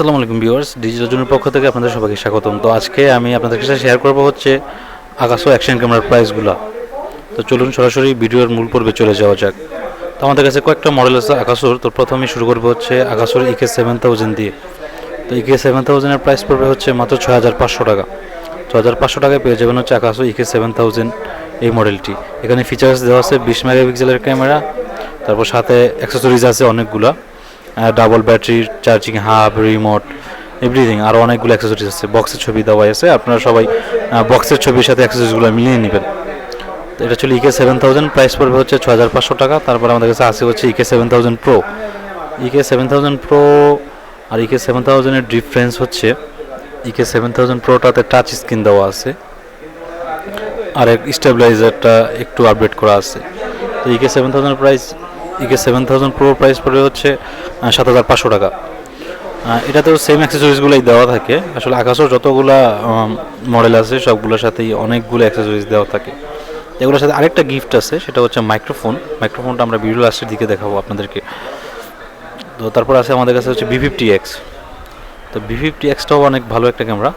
আসসালামু আলাইকুম viewers digital পক্ষ থেকে আপনাদের সবাইকে স্বাগতম। তো আজকে আমি আপনাদের কাছে শেয়ার করব হচ্ছে আকাশো অ্যাকশন ক্যামেরার প্রাইসগুলো তো চলুন সরাসরি ভিডিওর মূল পর্বে চলে যাওয়া যাক। তো আমাদের কাছে কয়েকটা মডেল আছে আকাশোর তো প্রথমে শুরু করব হচ্ছে আকাশোর ইকে সেভেন থাউজেন্ড দিয়ে। তো ইকে সেভেন থাউজেন্ডের প্রাইস পড়বে হচ্ছে মাত্র ছয় হাজার পাঁচশো টাকা। ছ হাজার পাঁচশো টাকায় পেয়ে যাবেন হচ্ছে আকাশো ইকে সেভেন থাউজেন্ড এই মডেলটি এখানে ফিচার্স দেওয়া আছে বিশ মেগাপিক্সেলের ক্যামেরা তারপর সাথে অ্যাক্সেসরিজ আছে অনেকগুলা। ডাবল ব্যাটারির চার্জিং হাব রিমোট এভরিথিং আরও অনেকগুলো অ্যাক্সেসরিজ আছে। বক্সের ছবি দেওয়া আছে। আপনারা সবাই বক্সের ছবির সাথে অ্যাক্সেসরিজগুলো মিলিয়ে নেবেন। এটা ছিল ইকে সেভেন থাউজেন্ড প্রাইস পড়বে হচ্ছে ছ হাজার পাঁচশো টাকা। তারপর আমাদের কাছে আছে হচ্ছে E K seven thousand pro E K seven thousand pro আর ইকে সেভেন থাউজেন্ডের ডিফারেন্স হচ্ছে ইকে সেভেন থাউজেন্ড প্রোটাতে টাচ স্ক্রিন দেওয়া আছে। আর এক স্টেবিলাইজারটা একটু আপডেট করা আছে। তো E K seven thousand price E K seven thousand pro price পড়বে হচ্ছে সাত হাজার পাঁচশো টাকা। আহ, এটাতেও সেম অ্যাক্সেসরিজগুলোই দেওয়া থাকে। আসলে আকাশের যতগুলা মডেল আছে সবগুলোর সাথেই অনেকগুলো অ্যাক্সেসরিজ দেওয়া থাকে। এগুলোর সাথে আরেকটা গিফট আছে সেটা হচ্ছে মাইক্রোফোন মাইক্রোফোনটা আমরা ভিডিও লাস্টের দিকে দেখাবো আপনাদেরকে। তো তারপর আছে আমাদের কাছে হচ্ছে বি ফিফটি এক্স তো বি ফিফটি এক্সটাও অনেক ভালো একটা ক্যামেরা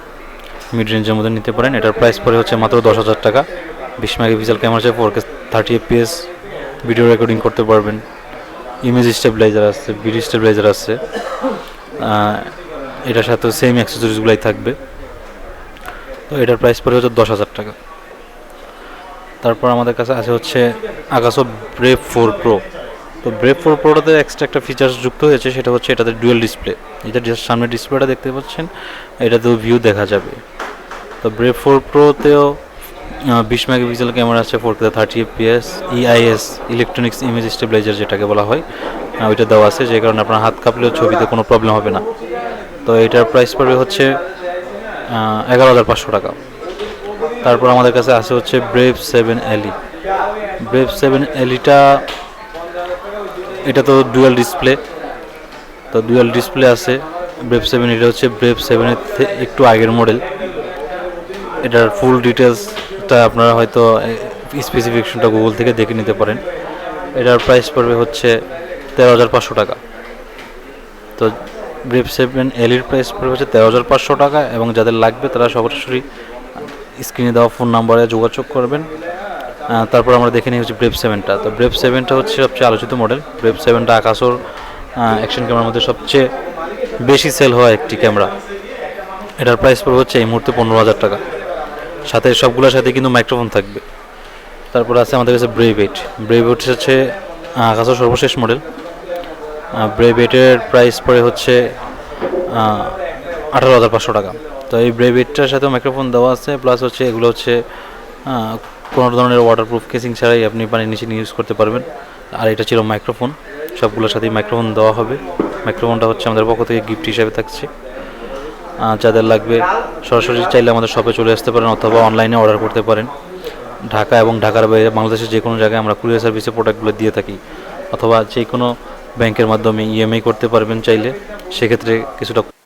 মিড রেঞ্জের মধ্যে নিতে পারেন। এটার প্রাইস পড়ে হচ্ছে মাত্র দশ হাজার টাকা। বিশ মেগাপিক্সেল ক্যামেরা আছে four K thirty FPS video recording করতে পারবেন। ইমেজ স্টেবিলাইজার আছে ভিডিও স্টেবিলাইজার আছে। এটার সাথে সেম অ্যাক্সেসরিজগুলাই থাকবে। তো এটার প্রাইস পড়ে হচ্ছে দশ হাজার টাকা। তারপর আমাদের কাছে আছে হচ্ছে আকাশো ব্রেভ ফোর প্রো তো ব্রেভ ফোর প্রোটাতে এক্সট্রা একটা ফিচার্স যুক্ত হয়েছে, সেটা হচ্ছে এটাতে ডুয়েল ডিসপ্লে এটা জাস্ট সামনে ডিসপ্লেটা দেখতে পাচ্ছেন, এটাতেও ভিউ দেখা যাবে। তো ব্রেভ ফোর প্রোতেও বিশ মেগাপিক্সেল ক্যামেরা আছে four K thirty FPS EIS electronics image stabiliser যেটাকে বলা হয় ওইটা দেওয়া আছে, যে কারণে আপনার হাত কাঁপলেও ছবিতে কোনো প্রবলেম হবে না। তো এটার প্রাইস পড়বে হচ্ছে এগারো হাজার পাঁচশো টাকা। তারপর আমাদের কাছে আছে হচ্ছে Brave seven L E Brave seven Elita এটা তো ডুয়াল ডিসপ্লে তো ডুয়াল ডিসপ্লে আছে। ব্রেভ সেভেন এটা হচ্ছে ব্রেভ সেভেনের একটু আগের মডেল এটার ফুল ডিটেলসটা আপনারা হয়তো স্পেসিফিকেশনটা গুগল থেকে দেখে নিতে পারেন। এটার প্রাইস পড়বে হচ্ছে তেরো হাজার পাঁচশো টাকা। তো ব্রেভ সেভেন এলির প্রাইস পড়বে হচ্ছে তেরো হাজার পাঁচশো টাকা এবং যাদের লাগবে তারা সরাসরি স্ক্রিনে দেওয়া ফোন নাম্বারে যোগাযোগ করবেন। তারপর আমরা দেখে নিই হচ্ছে ব্রেভ সেভেনটা তো ব্রেভ সেভেনটা হচ্ছে সবচেয়ে আলোচিত মডেল ব্রেভ সেভেনটা আকাশোর অ্যাকশন ক্যামেরার মধ্যে সবচেয়ে বেশি সেল হওয়া একটি ক্যামেরা এটার প্রাইস পড়বে হচ্ছে এই মুহূর্তে পনেরো হাজার টাকা। সাথে সবগুলোর সাথে কিন্তু মাইক্রোফোন থাকবে। তারপর আছে আমাদের কাছে ব্রেভ এইট ব্রেভ এইট হচ্ছে আকাশের সর্বশেষ মডেল ব্রেভ এইটের প্রাইস পড়ে হচ্ছে আঠারো হাজার পাঁচশো টাকা। তো এই ব্রেভ এইটটার সাথেও মাইক্রোফোন দেওয়া আছে প্লাস হচ্ছে এগুলো হচ্ছে কোনো ধরনের ওয়াটারপ্রুফ কেসিং ছাড়াই আপনি পানির নিচে ইউজ করতে পারবেন। আর এটা ছিল মাইক্রোফোন সবগুলোর সাথেই মাইক্রোফোন দেওয়া হবে। মাইক্রোফোনটা হচ্ছে আমাদের পক্ষ থেকে গিফট হিসাবে থাকছে। যাদের লাগবে, সরাসরি চাইলে আমাদের শপে চলে আসতে পারেন অথবা অনলাইনে অর্ডার করতে পারেন। ঢাকা এবং ঢাকার বাইরে, বাংলাদেশের যে কোনো জায়গায় আমরা কুরিয়ার সার্ভিসে প্রোডাক্টগুলো দিয়ে থাকি। অথবা যে কোনো ব্যাংকের মাধ্যমে ইএমআই করতে পারবেন চাইলে, সেক্ষেত্রে কিছুটা